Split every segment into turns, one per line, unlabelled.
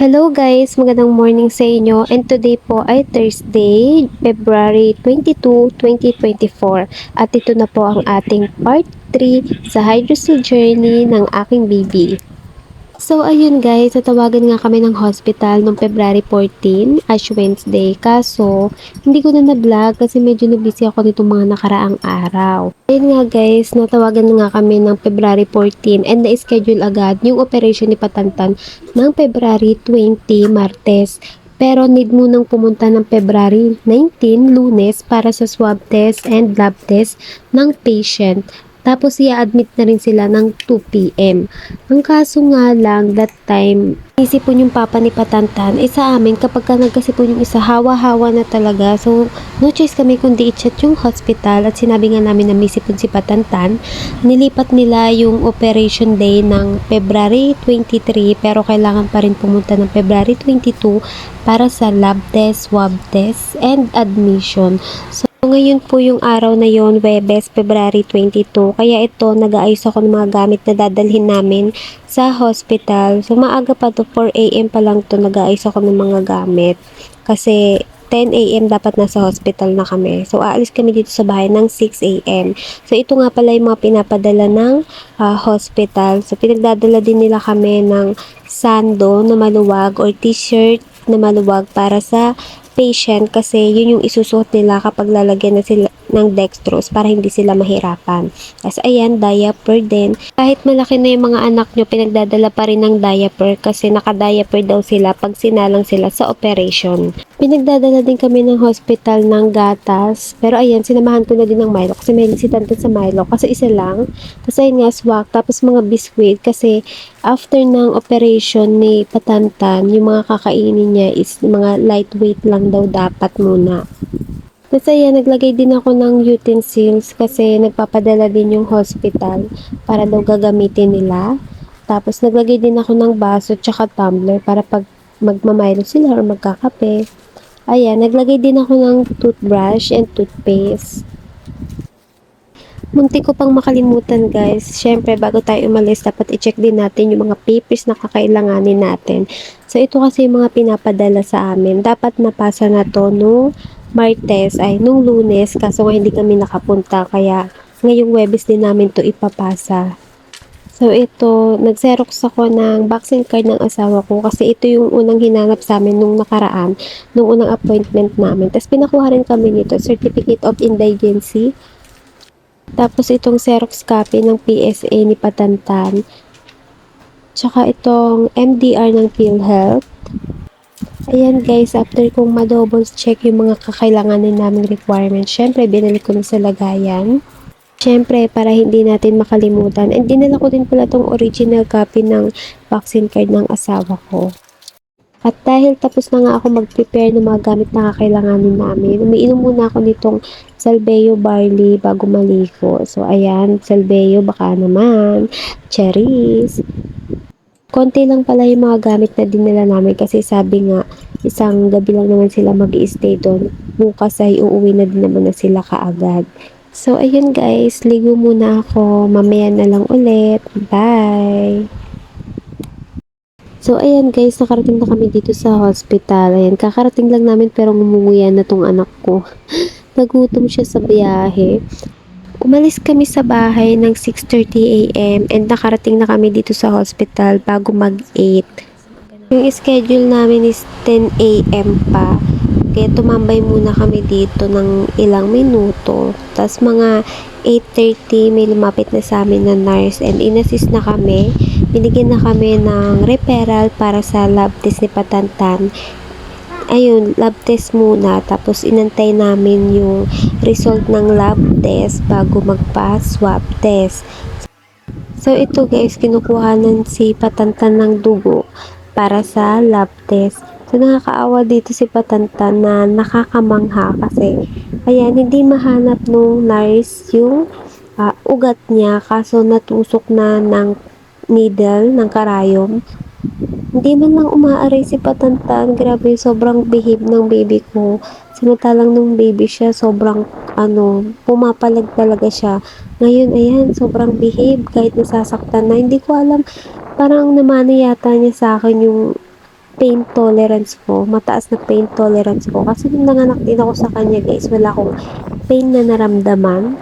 Hello guys, magandang morning sa inyo. And today po ay Thursday, February 22, 2024 at ito na po ang ating part 3 sa hydrocele journey ng aking baby. So ayun guys, natawagan nga kami ng hospital noong February 14, Ash Wednesday. Kaso, hindi ko na na-vlog kasi medyo na-busy ako nitong mga nakaraang araw. Ayun nga guys, natawagan na nga kami ng February 14 and na-schedule agad yung operation ni Patantan ng February 20, Martes. Pero need munang pumunta ng February 19, Lunes para sa swab test and lab test ng patient. Tapos i-admit na rin sila ng 2 p.m. Ang kaso nga lang, that time, isipon yung papa ni Patantan, eh sa amin, kapag ka nagkasipon yung isa, hawa-hawa na talaga. So, no choice kami kundi i-chat yung hospital at sinabi nga namin na may sipon si Patantan. Nilipat nila yung operation day ng February 23 pero kailangan pa rin pumunta ng February 22 para sa lab test, swab test, and admission. So, ngayon po yung araw na yon, Webes, February 22. Kaya ito, nag-aayos ako ng mga gamit na dadalhin namin sa hospital. So, maaga pa to, 4 a.m. pa lang to, nag-aayos ako ng mga gamit. Kasi, 10 a.m. dapat nasa hospital na kami. So, aalis kami dito sa bahay ng 6 a.m. So, ito nga pala yung mga pinapadala ng ah, hospital. So, pinagdadala din nila kami ng sando na maluwag or t-shirt na maluwag para sa patient kasi yun yung isusuot nila kapag lalagyan na sila ng dextrose para hindi sila mahirapan. Tapos ayan, diaper din. Kahit malaki na yung mga anak nyo, pinagdadala pa rin ng diaper kasi naka-diaper daw sila pag sinalang sila sa operation. Pinagdadala din kami ng hospital ng gatas. Pero ayan, sinamahan ko na din ng Milo kasi may lisitante sa Milo kasi isa lang. Tapos ayun nga, swak. Tapos mga biscuit kasi after ng operation ni Patantan, yung mga kakainin niya is mga lightweight lang daw dapat muna. Tapos ayan, naglagay din ako ng utensils kasi nagpapadala din yung hospital para daw gagamitin nila. Tapos naglagay din ako ng baso tsaka tumbler para pag magmamayro sila or magkakape. Ayan, naglagay din ako ng toothbrush and toothpaste. Munti ko pang makalimutan guys. Siyempre, bago tayo umalis, dapat i-check din natin yung mga papers na kakailanganin natin. So, ito kasi yung mga pinapadala sa amin. Dapat napasa na to no Martes, ay nung lunes, kaso hindi kami nakapunta. Kaya, ngayong Webes din namin to ipapasa. So, ito, nag-xerox ako ng vaccine card ng asawa ko kasi ito yung unang hinanap sa amin nung nakaraan, nung unang appointment namin. Tapos, pinakuha rin kami nito, Certificate of Indigency. Tapos, itong Xerox copy ng PSA ni Patantan. Tsaka itong MDR ng PhilHealth. Ayan guys, after kong ma-double check yung mga kakailanganin naming requirements, syempre binalik ko na sa lagayan. Syempre, para hindi natin makalimutan. And dinala ko din pala tong original copy ng vaccine card ng asawa ko. At dahil tapos na nga ako mag-prepare ng mga gamit na kakailanganin namin, umiinom muna ako nitong Salbeo Barley bago maligo. So, ayan, Salbeo, baka naman, cherries. Konti lang pala yung mga gamit na dinala namin kasi sabi nga, isang gabi lang naman sila mag stay doon. Bukas ay uuwi na din naman na sila kaagad. So, ayun guys, ligo muna ako. Mamaya na lang ulit. Bye! So, ayan guys, nakarating na kami dito sa hospital. Ayan, kakarating lang namin pero ngumunguyan na tong anak ko. Nagutom siya sa biyahe. Umalis kami sa bahay ng 6.30 a.m. and nakarating na kami dito sa hospital bago mag-8. Yung schedule namin is 10 a.m. pa. Kaya tumambay muna kami dito ng ilang minuto. Tapos mga 8.30 may lumapit na sa amin na nurse and inassist na kami. Binigyan na kami ng referral para sa lab test ni Patantan. Ayun, lab test muna. Tapos inantay namin yung result ng lab test bago magpa-swab test. So ito guys, kinukuhanan si Patantan ng dugo para sa lab test. So nakakaawa dito si Patantan na nakakamangha kasi ayan, hindi mahanap nung nurse yung ah, ugat niya kaso natusok na ng needle ng karayom. Hindi man lang umaaray si Patantan. Grabe, sobrang behave ng baby ko. Samantalang nung baby siya, sobrang ano, pumapalag talaga siya. Ngayon, ayan, sobrang behave kahit nasasaktan na. Hindi ko alam, parang namana yata niya sa akin yung pain tolerance ko, mataas na pain tolerance ko. Kasi nung nanganak din ako sa kanya guys, wala akong pain na naramdaman.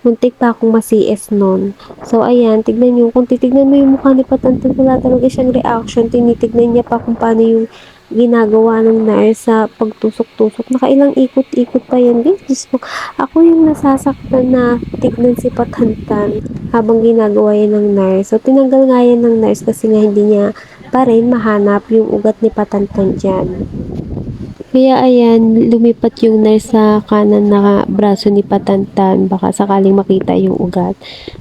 Muntik pa akong masies nun. So, ayan, tignan nyo. Kung titignan mo yung mukha ni Patantan, wala talaga siyang reaction. Tinitignan niya pa kung paano yung ginagawa ng nurse sa pagtusok-tusok. Nakailang ikot-ikot pa yan. Guys, Diyos ko, ako yung nasasaktan na tignan si Patantan habang ginagawa yan ng nurse. So, tinanggal nga yan ng nurse kasi nga hindi niya pa rin mahanap yung ugat ni Patantan dyan. Kaya ayan, lumipat yung nurse sa kanan na braso ni Patantan. Baka sakaling makita yung ugat.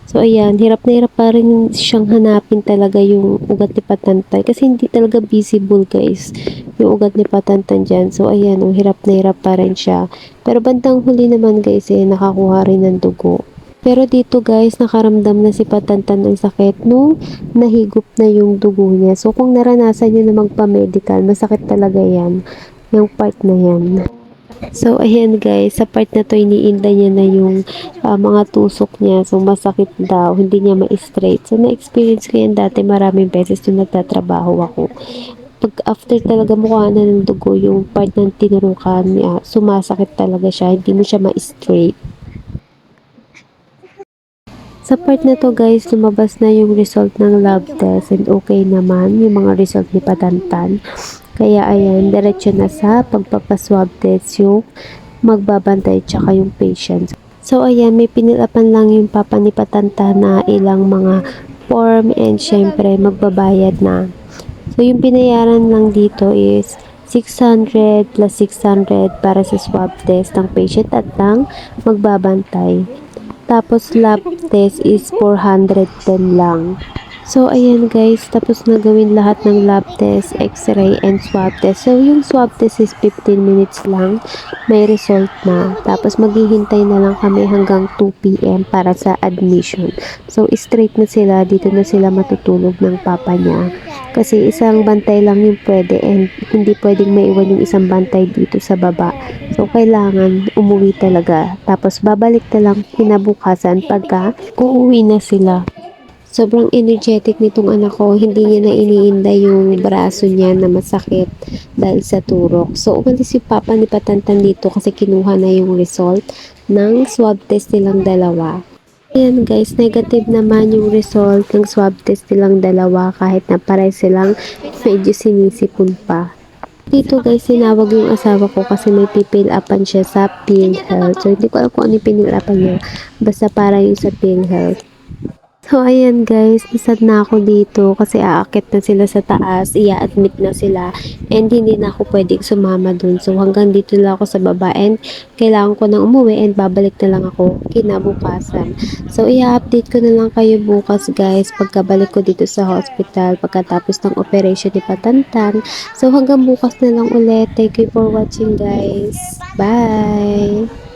So ayan, hirap na hirap pa rin siyang hanapin talaga yung ugat ni Patantan. Kasi hindi talaga visible guys, yung ugat ni Patantan dyan. So ayan, oh, hirap na hirap pa rin siya. Pero bandang huli naman guys, eh, nakakuha rin ng dugo. Pero dito guys, nakaramdam na si Patantan ng sakit nung nahigop na yung dugo niya. So kung naranasan niyo na magpa-medical, masakit talaga yan. Yung part na yan. So, ayan guys, sa part na to, iniinda niya na yung ah, mga tusok niya. So, masakit daw. Hindi niya ma-straight. So, na-experience ko yan dati maraming beses nung nagtatrabaho ako. Pag after talaga mukha na ng dugo, yung part ng tinurukan niya, sumasakit talaga siya. Hindi mo siya ma-straight. Sa part na to guys, lumabas na yung result ng lab test and okay naman yung mga result ni Patantan. Kaya ayan, diretso na sa pagpapaswab test yung magbabantay tsaka yung patient. So ayan, may pinilapan lang yung papa ni Patantan na ilang mga form and syempre magbabayad na. So yung binayaran lang dito is 600 plus 600 para sa swab test ng patient at ng magbabantay. Tapos lab test is 410 lang. So, ayan guys, tapos na gawin lahat ng lab test, x-ray, and swab test. So, yung swab test is 15 minutes lang. May result na. Tapos, maghihintay na lang kami hanggang 2 p.m. para sa admission. So, straight na sila. Dito na sila matutulog ng papa niya. Kasi isang bantay lang yung pwede and hindi pwedeng maiwan yung isang bantay dito sa baba. So, kailangan umuwi talaga. Tapos, babalik na lang kinabukasan pagka uuwi na sila. Sobrang energetic nitong anak ko. Hindi niya na iniinda yung braso niya na masakit dahil sa turok. So, umalis si Papa ni Patantan dito kasi kinuha na yung result ng swab test nilang dalawa. Ayan guys, negative naman yung result ng swab test nilang dalawa kahit na pares silang medyo sinisipon pa. Dito guys, sinawag yung asawa ko kasi may pipil upan siya sa PhilHealth. So, hindi ko alam kung ano yung pinil upan niya. Basta para yung sa PhilHealth. So, ayan guys, nasad na ako dito kasi aakit na sila sa taas, i-admit na sila, and hindi na ako pwedeng sumama dun. So, hanggang dito lang ako sa baba, and kailangan ko nang umuwi, and babalik na lang ako kinabukasan. So, i-update ko na lang kayo bukas guys, pagkabalik ko dito sa hospital, pagkatapos ng operation ni Patantan. So, hanggang bukas na lang ulit. Thank you for watching guys. Bye!